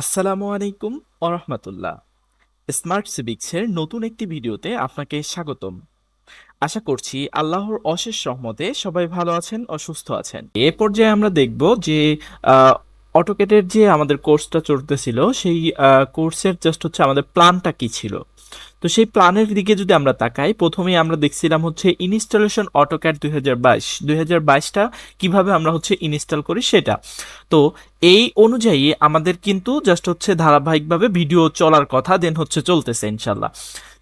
আসসালামু আলাইকুম আরহামতুল্লাহ স্মার্ট সিভিক্সের নতুন একটি ভিডিওতে আপনাকে স্বাগতম। আশা করছি আল্লাহর অশেষ রহমতে সবাই ভালো আছেন ও সুস্থ আছেন। এ পর্যায়ে আমরা দেখব যে অটোকেটের যে আমাদের কোর্সটা চলতেছিল, সেই কোর্সের জাস্ট হচ্ছে আমাদের প্ল্যানটা কি ছিল। তো সেই প্ল্যানের দিকে যদি আমরা তাকাই, প্রথমেই আমরা দেখছিলাম হচ্ছে ইনস্টলেশন অটোক্যাট দুই হাজার বাইশ। দুই হাজার বাইশটা কীভাবে আমরা হচ্ছে ইনস্টল করি সেটা। তো এই অনুযায়ী আমাদের কিন্তু জাস্ট হচ্ছে ধারাবাহিকভাবে ভিডিও চলার কথা দেন হচ্ছে চলতেছে ইনশাল্লাহ।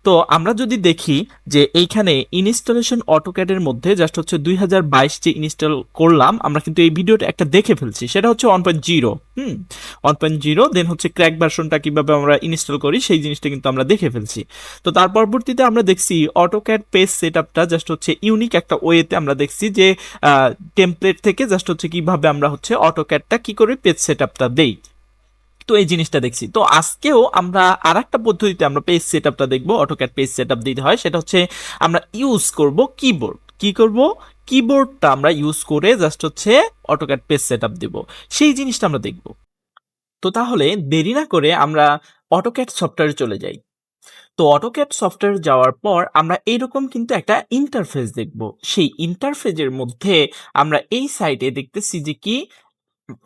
তো আমরা যদি দেখি যে এইখানে ইনস্টলেশন অটোক্যাডের মধ্যে জাস্ট হচ্ছে দুই হাজার বাইশ যে ইনস্টল করলাম, আমরা কিন্তু এই ভিডিওটা একটা দেখে ফেলছি। সেটা হচ্ছে one point zero hmm one point zero then হচ্ছে ক্র্যাক ভার্সনটা কীভাবে আমরা ইনস্টল করি, সেই জিনিসটা কিন্তু আমরা দেখে ফেলছি। তো তার পরবর্তীতে আমরা দেখছি অটোক্যাড পেজ সেট আপটা জাস্ট হচ্ছে ইউনিক একটা ওয়েতে আমরা দেখছি যে টেমপ্লেট থেকে জাস্ট হচ্ছে কীভাবে আমরা হচ্ছে অটোক্যাডটা কি করে পেজ সেট আপটা দেই। তো এই জিনিসটা দেখছি। তো আজকেও আমরা আর একটা পদ্ধতিতে আমরা পেজ সেট আপটা দেখব অটোক্যাড পেজ সেট আপ দিতে হয়, সেটা হচ্ছে আমরা ইউজ করব কিবোর্ড কি করব? কিবোর্ডটা আমরা ইউজ করে জাস্ট হচ্ছে অটোক্যাড পেজ সেট আপ দেবো। সেই জিনিসটা আমরা দেখব। তো তাহলে দেরি না করে আমরা অটোক্যাড সফটওয়্যারে চলে যাই। তো অটোক্যাড সফটওয়্যার যাওয়ার পর আমরা এইরকম কিন্তু একটা ইন্টারফেস দেখব। সেই ইন্টারফেসের মধ্যে আমরা এই সাইটে দেখতেছি যে কি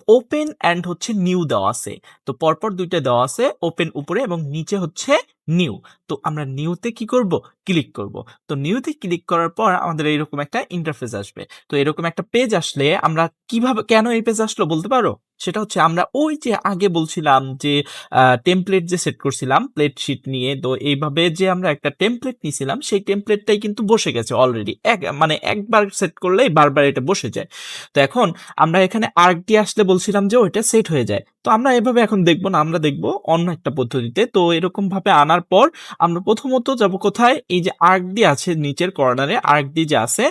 ওপেন অ্যান্ড হচ্ছে নিউ দেওয়া আছে। তো পরপর দুইটা দেওয়া আছে ওপেন উপরে এবং নিচে হচ্ছে নিউ তো আমরা নিউতে কি করব? ক্লিক করব। তো নিউতে ক্লিক করার পর আমাদের এরকম একটা ইন্টারফেস আসবে। তো এরকম একটা পেজ আসলে আমরা কীভাবে, কেন এই পেজ আসলো বলতে পারো? সেটা হচ্ছে আমরা ওই যে আগে বলছিলাম যে টেমপ্লেট যে সেট করছিলাম প্লেট শিট নিয়ে, তো এইভাবে যে আমরা একটা টেমপ্লেট নিয়েছিলাম সেই টেমপ্লেটটাই কিন্তু বসে গেছে অলরেডি এক মানে একবার সেট করলেই বারবার এটা বসে যায়। তো এখন আমরা এখানে আর্ক দিয়ে আসলে বলছিলাম যে ওইটা সেট হয়ে যায়। তো আমরা এভাবে এখন দেখব না, আমরা দেখব অন্য একটা পদ্ধতিতে। তো এরকম ভাবে আনার পর আমরা প্রথমত যাব কোথায়? এই যে আর্ক দিয়ে আছে নিচের কর্নারে, আর্ক দিয়ে যে আছে,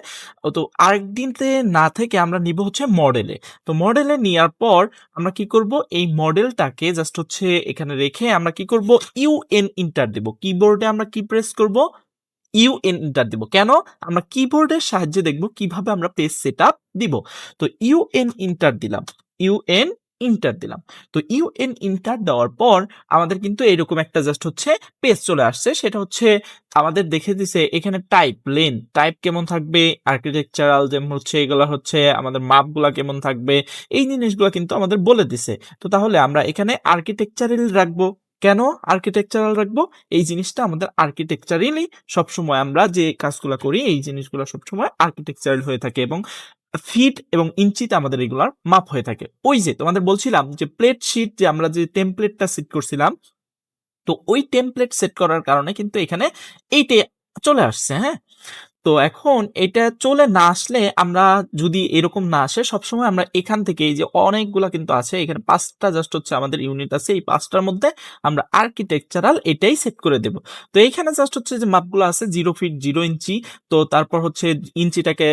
তো আর্ক দিতে না থেকে আমরা নিব হচ্ছে মডেলে। তো মডেলে নেওয়ার পর আমরা কি করব? এই মডেলটাকে জাস্ট হচ্ছে এখানে রেখে আমরা কি করব? ইউএন ইন্টার দেব। কিবোর্ডে আমরা কি প্রেস করব? ইউএন ইন্টার দিব। কেন? আমরা কিবোর্ডের সাহায্যে দেখব কীভাবে আমরা পেজ সেট আপ দিব। তো ইউএন ইন্টার দিলাম। ইউএন ইন্টার দিলাম। তো ইউএন ইন্টার দেওয়ার পর আমাদের কিন্তু এরকম একটা জাস্ট হচ্ছে পেজ চলে আসছে। সেটা হচ্ছে আমাদের দেখে দিছে এখানে টাইপ লেন টাইপ কেমন থাকবে আর্কিটেকচারাল যেমন হচ্ছে, এগুলো হচ্ছে আমাদের মাপগুলা কেমন থাকবে, এই জিনিসগুলো কিন্তু আমাদের বলে দিছে। তো তাহলে আমরা এখানে আর্কিটেকচারাল রাখব। কেন আর্কিটেকচারাল রাখব? এই জিনিসটা আমাদের আর্কিটেকচারালি সবসময় আমরা যে কাজগুলো করি, এই জিনিসগুলো সবসময় আর্কিটেকচারাল হয়ে থাকে এবং ফিট এবং ইঞ্চিতে আমাদের রেগুলার মাপ হয়ে থাকে। ওই যে তোমাদের বলছিলাম যে প্লেট শিট যে আমরা যে টেমপ্লেটটা সেট করছিলাম, তো ওই টেমপ্লেট সেট করার কারণে কিন্তু এখানে এইটে চলে আসছে হ্যাঁ? তো এখন এটা চলে না আসলে আমরা যদি এরকম না আসে, সবসময় আমরা এখান থেকে এই যে অনেকগুলা কিন্তু আছে, এখানে পাঁচটা জাস্ট হচ্ছে আমাদের ইউনিট আছে, এই পাঁচটার মধ্যে আমরা আর্কিটেকচারাল এটাই সেট করে দেব। তো এইখানে জাস্ট হচ্ছে যে মাপগুলো আছে জিরো ফিট জিরো ইঞ্চি তো তারপর হচ্ছে ইঞ্চিটাকে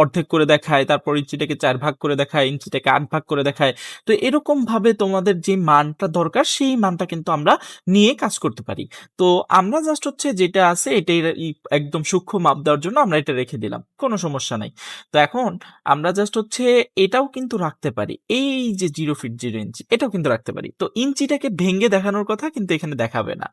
অর্ধেক করে দেখায়, তারপর ইঞ্চিটাকে চার ভাগ করে দেখায় ইঞ্চিটাকে আট ভাগ করে দেখায়। তো এরকম ভাবে তোমাদের যে মানটা দরকার, সেই মানটা কিন্তু আমরা নিয়ে কাজ করতে পারি। তো আমরা জাস্ট হচ্ছে যেটা আছে, এটাই একদম সূক্ষ্ম মাপ দেওয়ার জন্য আমরা এটা রেখে দিলাম, কোনো সমস্যা নাই। তো এখন আমরা জাস্ট হচ্ছে এটাও কিন্তু রাখতে পারি, এই যে জিরো ফিট জিরো ইঞ্চি এটাও কিন্তু রাখতে পারি। তো ইঞ্চিটাকে ভেঙে দেখানোর কথা কিন্তু এখানে দেখাবে না।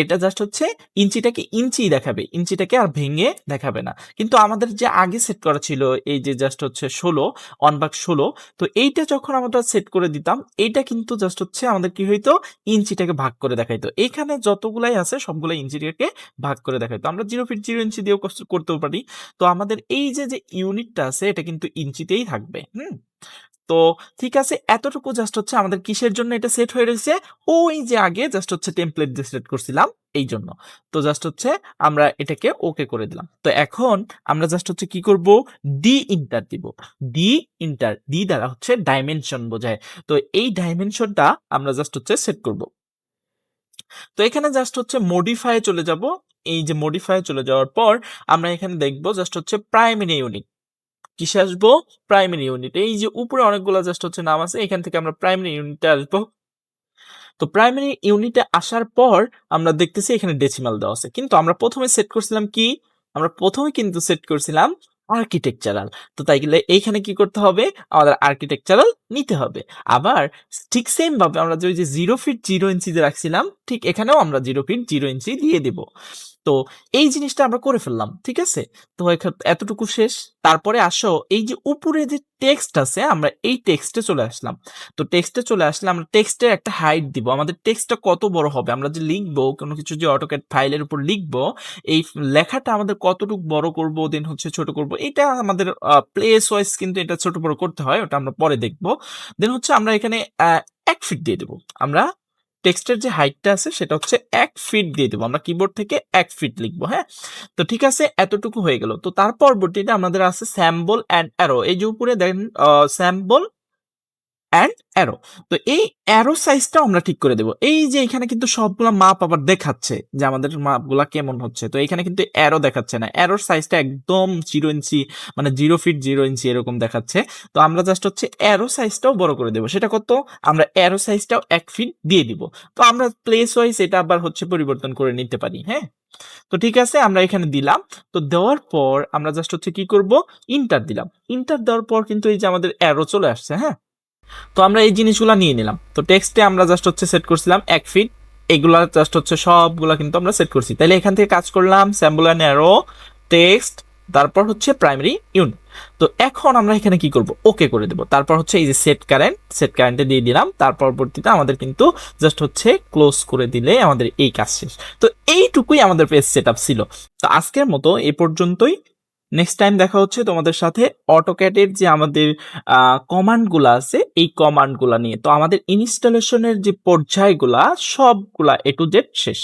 এটা জাস্ট হচ্ছে ইঞ্চিটাকে ইঞ্চি দেখাবে, ইঞ্চিটাকে আর ভেঙে দেখাবে না। কিন্তু আমাদের যে আগে সেট করা ছিল, এই যে জাস্ট হচ্ছে ষোলো ওয়ান বাক ষোলো, তো এইটা যখন আমরা সেট করে দিতাম, এইটা কিন্তু জাস্ট হচ্ছে আমাদের কি হইতো, ইঞ্চিটাকে ভাগ করে দেখাইতো। এখানে যতগুলাই আছে, সবগুলাই ইঞ্চিটাকে ভাগ করে দেখাইতো। আমরা জিরো ফিট জিরো ইঞ্চি দিয়েও করতেও পারি। তো আমাদের এই যে যে ইউনিটটা আছে, এটা কিন্তু ইঞ্চিতেই থাকবে, হুম? তো ঠিক আছে, এতটুকু জাস্ট হচ্ছে আমাদের কিসের জন্য এটা সেট হয়ে রয়েছে? ওই যে আগে জাস্ট হচ্ছে টেমপ্লেট দিয়ে সেট করছিলাম, এই জন্য। তো জাস্ট হচ্ছে আমরা এটাকে ওকে করে দিলাম। তো এখন আমরা জাস্ট হচ্ছে কি করব? ডি ইন্টার দিব। ডি ইন্টার ডি দ্বারা হচ্ছে ডাইমেনশন বোঝায়। তো এই ডাইমেনশনটা আমরা জাস্ট হচ্ছে সেট করব। তো এখানে জাস্ট হচ্ছে মডিফাই চলে যাব। এই যে মডিফাই চলে যাওয়ার পর আমরা এখানে দেখব জাস্ট হচ্ছে প্রাইমারি ইউনিট কিসে আসব? প্রাইমারি ইউনিট এই যে উপরে অনেকগুলো জাস্ট হচ্ছে নাম আছে, এখান থেকে আমরা প্রাইমারি ইউনিটে আসব। তো প্রাইমারি ইউনিটে আসার পর আমরা দেখতেছি এখানে ডেসিমাল দেওয়া আছে। কিন্তু আমরা প্রথমে সেট করছিলাম কি? আমরা প্রথমে কিন্তু সেট করছিলাম আর্কিটেকচারাল তো তাই গেলে এইখানে কি করতে হবে? আমাদের আর্কিটেকচারাল নিতে হবে। আবার ঠিক সেম ভাবে আমরা যে জিরো ফিট জিরো ইঞ্চি রাখছিলাম, ঠিক এখানেও আমরা জিরো ফিট জিরো ইঞ্চি দিয়ে দেব। তো এই জিনিসটা আমরা করে ফেললাম, ঠিক আছে? তো এতটুকু শেষ। তারপরে আসো, এই যে উপরে যে টেক্সট আছে, আমরা এই টেক্সটে চলে আসলাম। তো টেক্সটে চলে আসলে আমরা টেক্সটের একটা হাইট দিব। আমাদের টেক্সটটা কত বড় হবে? আমরা যে লিখব, কোনো কিছু যে অটোক্যাড ফাইলের উপর লিখব, এই লেখাটা আমাদের কতটুকু বড় করব দেন হচ্ছে ছোট করব, এটা আমাদের প্লেস ওয়াইজ কিন্তু এটা ছোট বড় করতে হয়, ওটা আমরা পরে দেখব। দেন হচ্ছে আমরা এখানে এক ফিট দিয়ে দেবো। আমরা টেক্সটের যে হাইটটা আছে, সেটা হচ্ছে এক ফিট দিয়ে দেবো। আমরা কিবোর্ড থেকে এক ফিট লিখব হ্যাঁ? তো ঠিক আছে, এতটুকু হয়ে গেল। তো তার পরবর্তীতে আমাদের আছে স্যাম্বল অ্যান্ড অ্যারো এই যে উপরে দেখেন স্যাম্বল অ্যান্ড অ্যারো তো এই অ্যারো সাইজটা আমরা ঠিক করে দেব। এই যে এখানে কিন্তু সবগুলা মাপ আবার দেখাচ্ছে যে আমাদের মাপগুলা কেমন হচ্ছে। তো এখানে কিন্তু অ্যারো দেখাচ্ছে না। অ্যারোর সাইজটা একদম জিরো ইঞ্চি মানে জিরো ফিট জিরো ইঞ্চি এরকম দেখাচ্ছে। তো আমরা জাস্ট হচ্ছে অ্যারো সাইজটাও বড় করে দেবো। সেটা কত? আমরা অ্যারো সাইজটাও এক ফিট দিয়ে দিব। তো আমরা প্লেস ওয়াইজ এটা আবার হচ্ছে পরিবর্তন করে নিতে পারি হ্যাঁ? তো ঠিক আছে, আমরা এখানে দিলাম। তো দেওয়ার পর আমরা জাস্ট হচ্ছে কি করব? ইন্টার দিলাম। ইন্টার দেওয়ার পর কিন্তু এই যে আমাদের অ্যারো চলে আসছে হ্যাঁ? তো আমরা এই জিনিসগুলো নিয়ে নিলাম। তো টেক্সটে আমরা জাস্ট হচ্ছে সেট করছিলাম এক ফিট এগুলা জাস্ট হচ্ছে সবগুলা কিন্তু আমরা সেট করছি। তাহলে এখান থেকে কাজ করলাম স্যাম্বল অ্যান্ড অ্যারো টেক্সট তারপর হচ্ছে প্রাইমারি ইউনিট তো এখন আমরা এখানে কি করব? ওকে করে দেব। তারপর হচ্ছে এই যে সেট কারেন্ট সেট কারেন্টে দিয়ে দিলাম। তার পরবর্তীতে আমাদের কিন্তু জাস্ট হচ্ছে ক্লোজ করে দিলে আমাদের এই কাজ শেষ। তো এইটুকুই আমাদের পেজ সেট ছিল। তো আজকের মতো এই পর্যন্তই। নেক্সট টাইম দেখা হচ্ছে তোমাদের সাথে অটোক্যাটের যে আমাদের কমান্ডগুলো আছে, এই কমান্ডগুলো নিয়ে। তো আমাদের ইনস্টলেশনের যে পর্যায়গুলা, সবগুলা এ টু জেড শেষ।